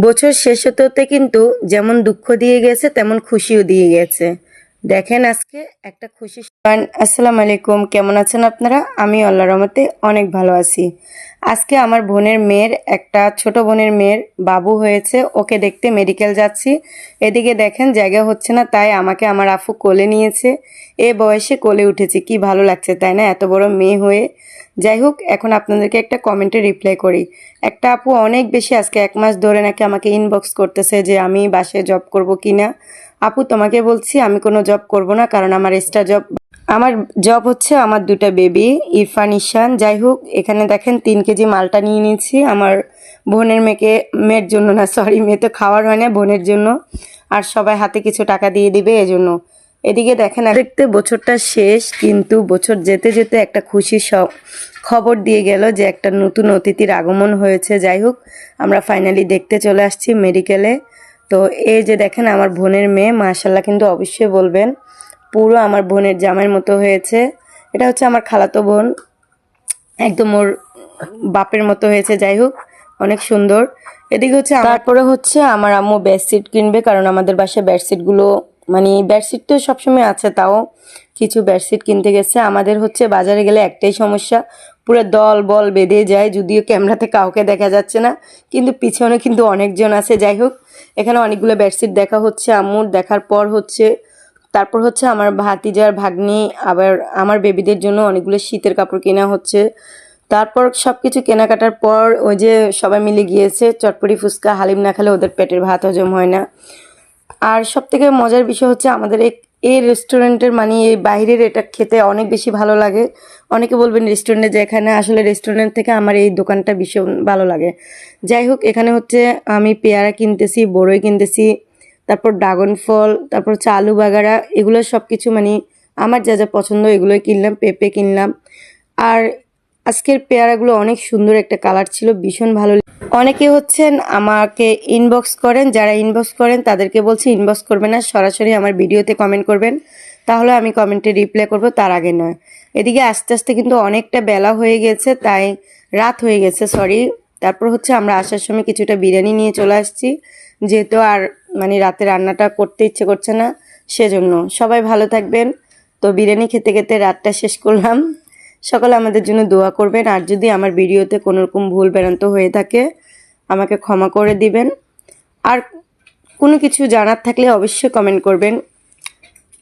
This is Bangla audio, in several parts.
বছর শেষ হতে হতে কিন্তু যেমন দুঃখ দিয়ে গেছে তেমন খুশিও দিয়ে গেছে। দেখেন আজকে একটা খুশি আসসালামু আলাইকুম, কেমন আছেন আপনারা? আমি আল্লাহ রহমতে অনেক ভালো আছি। আজকে আমার বোনের মেয়ের, একটা ছোট বোনের মেয়ের বাবু হয়েছে। ওকে দেখতে মেডিকেল যাচ্ছি। এদিকে দেখেন জায়গা হচ্ছে না, তাই আমাকে আমার আফু কোলে নিয়েছে। এ বয়সে কোলে উঠেছি, কি ভালো লাগছে, তাই না? এত বড় মেয়ে হয়ে। যাই হোক, এখন আপনাদেরকে একটা কমেন্টে রিপ্লাই করি। একটা আপু অনেক বেশি আজকে এক মাস ধরে নাকি আমাকে ইনবক্স করতেছে যে আমি বাসে জব করব কিনা। আপু, তোমাকে বলছি, আমি কোনো জব করব না, কারণ আমার এক্সট্রা জব আমার জব হচ্ছে আমার দুটা বেবি ইরফান, ঈশান। যাই হোক, এখানে দেখেন তিন কেজি মালটা নিয়ে নিয়েছি। আমার বোনের মেয়েকে, মেয়ের জন্য না সরি মেয়ে তো খাওয়ার হয় না, বোনের জন্য। আর সবাই হাতে কিছু টাকা দিয়ে দিবে এজন্য। এদিকে দেখেন দেখতে বছরটা শেষ, কিন্তু বছর যেতে যেতে একটা খুশি খবর দিয়ে গেল যে একটা নতুন অতিথির আগমন হয়েছে। যাই হোক, আমরা ফাইনালি দেখতে চলে আসছি মেডিকেলে তো এই যে দেখেন আমার বোনের মেয়ে মাশাল্লাহ কিন্তু অবশ্যই বলবেন, পুরো আমার বোনের জামাইয়ের মতো হয়েছে। এটা হচ্ছে আমার খালাতো বোন, একদম ওর বাপের মতো হয়েছে, যাই হোক, অনেক সুন্দর। এদিকে হচ্ছে তারপরে হচ্ছে আমার আম্মু বেডশিট কিনবে, কারণ আমাদের বাসায় বেডশিটগুলো মানে বেডশিট তো সবসময় আছে, তাও কিছু বেডশিট কিনতে গেছে। আমাদের হচ্ছে বাজারে গেলে একটাই সমস্যা পুরো দল বল বেঁধে যায়, যদিও ক্যামেরাতে কাউকে দেখা যাচ্ছে না, কিন্তু পিছনে কিন্তু অনেকজন আছে। যাই হোক, এখানে অনেকগুলো বেডশিট দেখা হচ্ছে আম্মুর, দেখার পর হচ্ছে, তারপর হচ্ছে আমার ভাতিজার ভাগ্নি, আবার আমার বেবিদের জন্য অনেকগুলো শীতের কাপড় কেনা হচ্ছে। তারপর সব কিছু কেনাকাটার পর ওই যে সবাই মিলে গিয়েছে, চটপটি ফুচকা, হালিম না খেলে ওদের পেটের ভাত হজম হয় না। আর সব থেকে মজার বিষয় হচ্ছে আমাদের এই- এই রেস্টুরেন্টের মানে এই বাইরের এটা খেতে অনেক বেশি ভালো লাগে। অনেকে বলবেন রেস্টুরেন্টে যে এখানে আসলে রেস্টুরেন্ট থেকে আমার এই দোকানটা ভীষণ ভালো লাগে। যাই হোক, এখানে হচ্ছে আমি পেয়ারা কিনতেছি, বড়ই কিনতেছি, তারপর ড্রাগন ফল তারপর আলু বাগারা এগুলো সব কিছু মানে আমার যা যা পছন্দ এগুলোই কিনলাম, পেঁপে কিনলাম। আর আজকের পেয়ারাগুলো অনেক সুন্দর একটা কালার ছিল, ভীষণ ভালো অনেকে হচ্ছেন আমাকে ইনবক্স করেন, যারা ইনবক্স করেন তাদেরকে বলছি ইনবক্স করবেন না, সরাসরি আমার ভিডিওতে কমেন্ট করবেন। তাহলে আমি কমেন্টে রিপ্লাই করব, তার আগে নয়। এদিকে আস্তে আস্তে কিন্তু অনেকটা বেলা হয়ে গেছে, তাই রাত হয়ে গেছে সরি তারপর হচ্ছে আমরা আসার সময় কিছুটা বিরিয়ানি নিয়ে চলে আসছি। যেহেতু আর মানে রাতে রান্নাটা করতে ইচ্ছে করছে না, সেজন্য। সবাই ভালো থাকবেন। তো বিরিয়ানি খেতে খেতে রাতটা শেষ করলাম। সকলে আমাদের জন্য দোয়া করবেন। আর যদি আমার ভিডিওতে কোনো রকম ভুল বেরান্ত হয়ে থাকে, আমাকে ক্ষমা করে দিবেন। আর কোনো কিছু জানার থাকলে অবশ্যই কমেন্ট করবেন।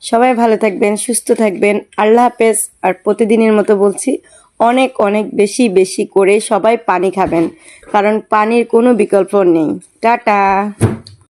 সবাই ভালো থাকবেন, সুস্থ থাকবেন। আল্লাহ হাফেজ। আর প্রতিদিনের মতো বলছি, অনেক অনেক বেশি বেশি করে সবাই পানি খাবেন। কারণ পানির কোনো বিকল্প নেই। টাটা।